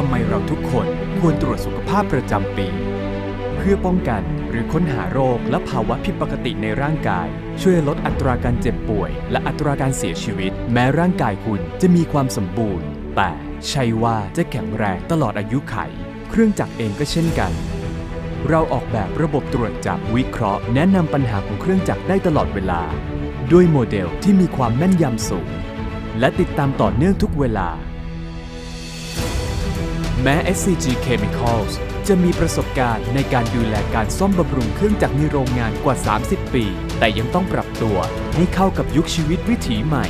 ทำไมเราทุกคนควรตรวจสุขภาพประจำปี เพื่อป้องกันหรือค้นหาโรคและภาวะผิดปกติในร่างกาย ช่วยลดอัตราการเจ็บป่วย และอัตราการเสียชีวิต แม้ร่างกายคุณจะมีความสมบูรณ์ แต่ใช่ว่าจะแข็งแรงตลอดอายุไข เครื่องจักรเองก็เช่นกัน เราออกแบบระบบตรวจจับวิเคราะห์ แนะนำปัญหาของเครื่องจักรได้ตลอดเวลา ด้วยโมเดลที่มีความแม่นยำสูง และติดตามต่อเนื่องทุกเวลา แม้ SCG Chemicals จะมีประสบการณ์ในการดูแลการซ่อมบำรุงเครื่องจักรในโรงงานกว่า 30 ปี แต่ยังต้องปรับตัวให้เข้ากับยุคชีวิตวิถีใหม่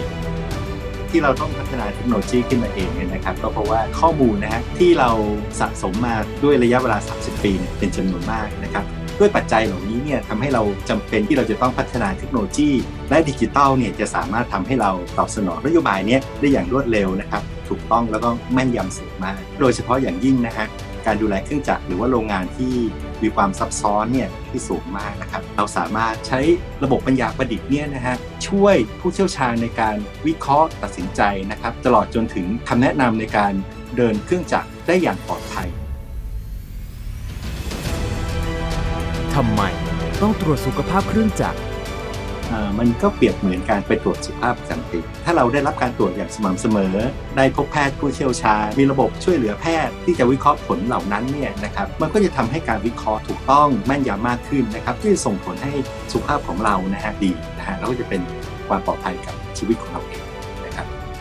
ที่เราต้องพัฒนาเทคโนโลยีขึ้นมาเองเนี่ยนะครับ ก็เพราะว่าข้อมูลนะฮะที่เราสะสมมาด้วยระยะเวลา 30 ปีเนี่ยเป็นจำนวนมากนะครับด้วยปัจจัยเหล่านี้เนี่ยทำให้เราจำเป็นที่เราจะต้องพัฒนาเทคโนโลยี และดิจิทัลเนี่ยจะสามารถทำให้เราตอบสนองนโยบายเนี้ได้อย่างรวดเร็วนะครับ ถูกต้องแล้วก็แม่นยำสูงมาก โดยเฉพาะอย่างยิ่งนะฮะการดูแลเครื่องจักรหรือว่าโรงงานที่มีความซับซ้อนเนี่ยที่สูงมากนะครับ เราสามารถใช้ระบบปัญญาประดิษฐ์เนี่ยนะฮะช่วยผู้เชี่ยวชาญในการวิเคราะห์ตัดสินใจนะครับ ตลอดจนถึงคำแนะนำในการเดินเครื่องจักรได้อย่างปลอดภัยทำไมต้องตรวจสุขภาพเครื่องจักร มันก็เปรียบเหมือนการไปตรวจสุขภาพประจำปีถ้าเราได้รับการตรวจอย่างสม่ำเสมอ ได้พบแพทย์ผู้เชี่ยวชาญ มีระบบช่วยเหลือแพทย์ที่จะวิเคราะห์ผลเหล่านั้นเนี่ยนะครับ มันก็จะทำให้การวิเคราะห์ถูกต้องแม่นยำมากขึ้นนะครับที่จะส่งผลให้สุขภาพของเรานะฮะดีนะฮะแล้วก็จะเป็นความปลอดภัยกับชีวิตของเราเอง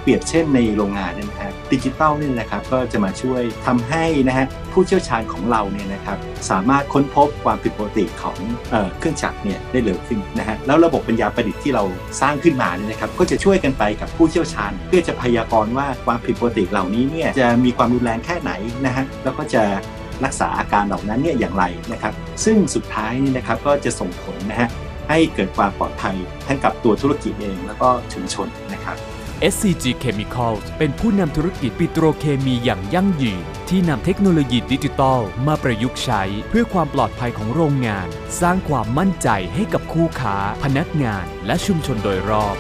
เปรียบเช่นในโรงงานเนี่ยนะฮะดิจิตอลเนี่ยนะครับก็จะมาช่วยทำให้นะฮะผู้เชี่ยวชาญของเราเนี่ยนะครับสามารถค้นพบความผิดปกติของเออเครื่องจักรเนี่ยได้เร็วขึ้นนะฮะแล้วระบบปัญญาประดิษฐ์ที่เราสร้างขึ้นมาเนี่ยนะครับก็จะช่วยกันไปกับผู้เชี่ยวชาญ เพื่อจะพยากรณ์ว่าความผิดปกติเหล่านี้เนี่ยจะมีความรุนแรงแค่ไหนนะฮะแล้วก็จะรักษาอาการเหล่านั้นเนี่ยอย่างไรนะครับ ซึ่งสุดท้ายนี่นะครับก็จะส่งผลนะฮะให้เกิดความปลอดภัยทั้งกับตัวธุรกิจเองแล้วก็ชุมชนนะครับ SCG Chemicals เป็นผู้นำธุรกิจปิโตรเคมีอย่างยั่งยืน ที่นำเทคโนโลยีดิจิทัลมาประยุกต์ใช้เพื่อความปลอดภัยของโรงงาน สร้างความมั่นใจให้กับคู่ค้า พนักงาน และชุมชนโดยรอบ